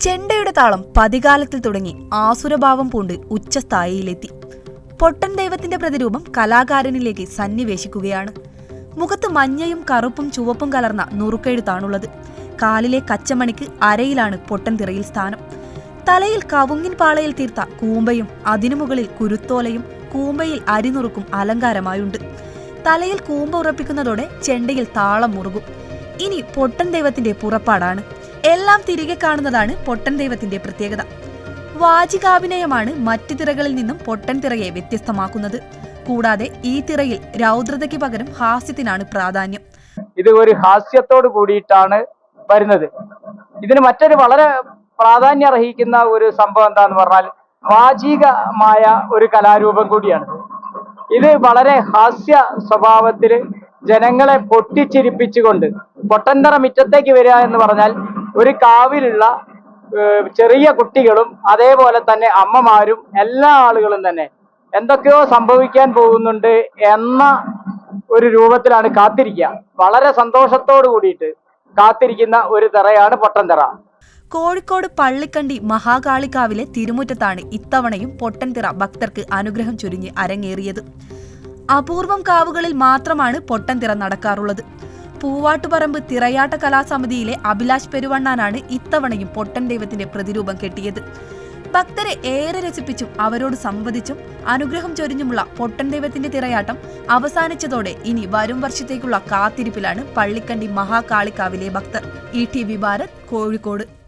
ചെണ്ടയുടെ താളം പതികാലത്തിൽ തുടങ്ങി ആസുരഭാവം പൂണ്ട് ഉച്ചസ്ഥായിയിലെത്തി. പൊട്ടൻ ദൈവത്തിന്റെ പ്രതിരൂപം കലാകാരനിലേക്ക് സന്നിവേശിക്കുകയാണ്. മുഖത്ത് മഞ്ഞയും കറുപ്പും ചുവപ്പും കലർന്ന നുറുക്കെഴുത്താണുള്ളത് കാലിലെ കച്ചമണിക്ക് അരയിലാണ് പൊട്ടൻ തിറയിൽ സ്ഥാനം. തലയിൽ കവുങ്ങിൻ പാളയിൽ തീർത്ത കൂമ്പയും അതിനു മുകളിൽ കുരുത്തോലയും കൂമ്പയിൽ അരിനുറുക്കും അലങ്കാരമായുണ്ട്. തലയിൽ കൂമ്പ ഉറപ്പിക്കുന്നതോടെ ചെണ്ടയിൽ താളം മുറുകും. ഇനി പൊട്ടൻ ദൈവത്തിന്റെ പുറപ്പാടാണ്. എല്ലാം തിരികെ കാണുന്നതാണ് പൊട്ടൻ ദൈവത്തിന്റെ പ്രത്യേകത. വാചികാഭിനയമാണ് മറ്റു തിറകളിൽ നിന്നും പൊട്ടൻ തിറയെ വ്യത്യസ്തമാക്കുന്നത്. കൂടാതെ ഈ തിറയിൽ രൗദ്രതയ്ക്ക് പകരം ഹാസ്യത്തിനാണ് പ്രാധാന്യം. ഇത് ഒരു ഹാസ്യത്തോട് കൂടിയിട്ടാണ് വരുന്നത്. ഇതിന് മറ്റൊരു വളരെ പ്രാധാന്യം അർഹിക്കുന്ന ഒരു സംഭവം എന്താന്ന് പറഞ്ഞാൽ വാചികമായ ഒരു കലാരൂപം കൂടിയാണ്. ഇത് വളരെ ഹാസ്യ സ്വഭാവത്തിൽ ജനങ്ങളെ പൊട്ടിച്ചിരിപ്പിച്ചുകൊണ്ട് പൊട്ടന്തറ മുറ്റത്തേക്ക് വരിക എന്ന് പറഞ്ഞാൽ ഒരു കാവിലുള്ള ചെറിയ കുട്ടികളും അതേപോലെ തന്നെ അമ്മമാരും എല്ലാ ആളുകളും തന്നെ എന്തൊക്കെയോ സംഭവിക്കാൻ പോകുന്നുണ്ട് എന്ന ഒരു രൂപത്തിലാണ് കാത്തിരിക്കുക. വളരെ സന്തോഷത്തോടു കൂടിയിട്ട് കാത്തിരിക്കുന്ന ഒരു തറയാണ് പൊട്ടൻതെറ കോഴിക്കോട് പള്ളിക്കണ്ടി മഹാകാളിക്കാവിലെ തിരുമുറ്റത്താണ് ഇത്തവണയും പൊട്ടൻതിറ ഭക്തർക്ക് അനുഗ്രഹം ചൊരിഞ്ഞ് അരങ്ങേറിയത്. അപൂർവം കാവുകളിൽ മാത്രമാണ് പൊട്ടൻതിറ നടക്കാറുള്ളത്. പൂവാട്ടുപറമ്പ് തിറയാട്ട കലാസമിതിയിലെ അഭിലാഷ് പെരുവണ്ണാനാണ് ഇത്തവണയും പൊട്ടൻ ദൈവത്തിന്റെ പ്രതിരൂപം കെട്ടിയത്. ഭക്തരെ ഏറെ രസിപ്പിച്ചും അവരോട് സംവദിച്ചും അനുഗ്രഹം ചൊരിഞ്ഞുമുള്ള പൊട്ടൻ ദൈവത്തിന്റെ തിറയാട്ടം അവസാനിച്ചതോടെ ഇനി വരും വർഷത്തേക്കുള്ള കാത്തിരിപ്പിലാണ് പള്ളിക്കണ്ടി മഹാകാളിക്കാവിലെ ഭക്തർ. E T V Bharat Kozhikode.